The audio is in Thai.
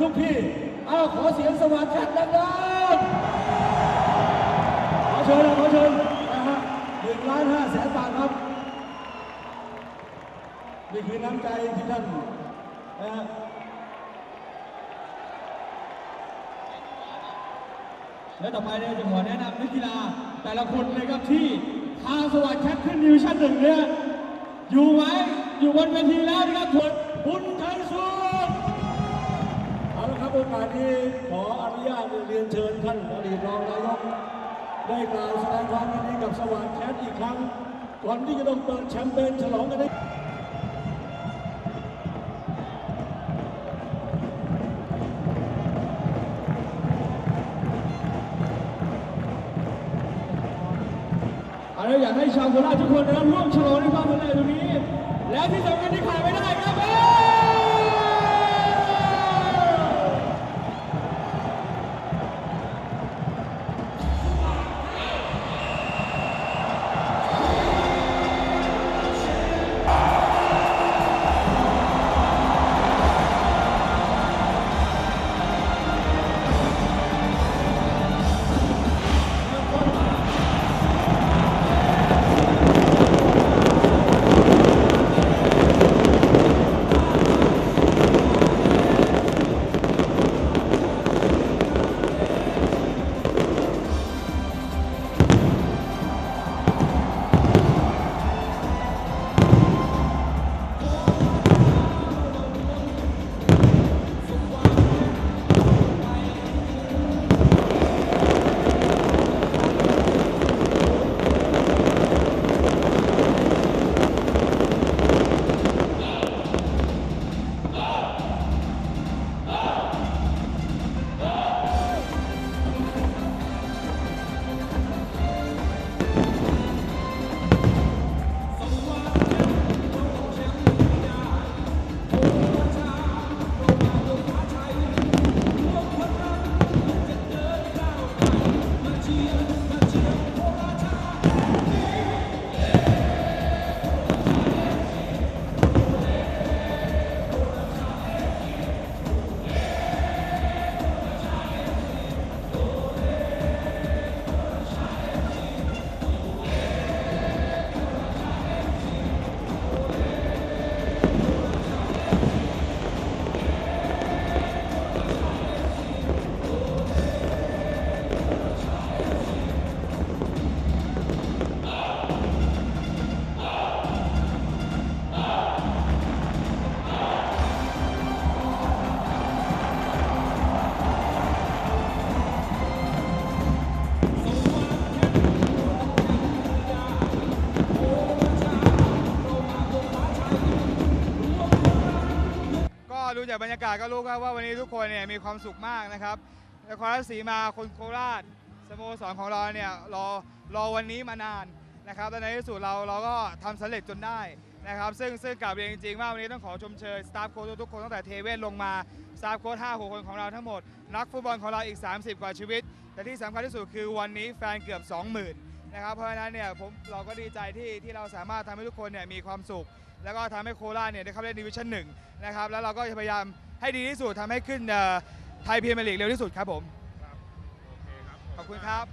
ทุกที่อาขอเสียงสวัสดิ์ชัดดังๆขอเชิญนะขอเชิญนะฮะหนึ่งล้านห้าแสนบาทครับ นี่คือน้ำใจที่ท่านนะฮะและต่อไปเนี่ยจะขอแนะนำนักกีฬาแต่ละคนเลยครับที่พาสวัสดิ์ชัดขึ้นดิวชั่นหนึ่งเนี่ยอยู่ไว้อยู่บนเวทีแล้วนะครับผนบุญชัยสุด โอกาสนี้ขออนุญาตเรียนเชิญท่านอดีตรองนายกได้กล่าวแสดงความยินดีกับสว่างแคสอีกครั้ง ก่อนที่จะต้องเปิดแชมเปญฉลองกันได้เอาอยากให้ชาวโคราชทุกคนนะร่วมฉลองในความสำเร็จตรงนี้ ดูจากบรรยากาศก็รู้ครับว่าวันนี้ทุกคนเนี่ยมีความสุขมากนะครับนครราชสีมาคนโคราชสโมสรของเราเนี่ยรอรอวันนี้มานานนะครับและในที่สุดเราเราก็ทำสำเร็จจนได้นะครับ ซึ่งซึ่งกลับเรียนจริงๆว่าวันนี้ต้องขอชมเชยสตาฟโค้ชทุกๆคนตั้งแต่เทเวศลงมาสตาฟโค้ช5 6คนของเราทั้งหมด นักฟุตบอลของเราอีก 30 กว่าชีวิต แต่ที่สำคัญที่สุดคือวันนี้แฟนเกือบ 20,000นะครับเพราะฉะนั้นเนี่ยผมเราก็ดีใจที่ที่เราสามารถทำให้ทุกคนเนี่ยมีความสุข แล้วก็ทำให้โคราชเนี่ยได้เข้าเล่นดิวิชั่นหนึ่งนะครับแล้วเราก็จะพยายามให้ดีที่สุดทำให้ขึ้นเอ่อไทยพรีเมียร์ลีกเร็วที่สุดครับผม ขอบคุณครับ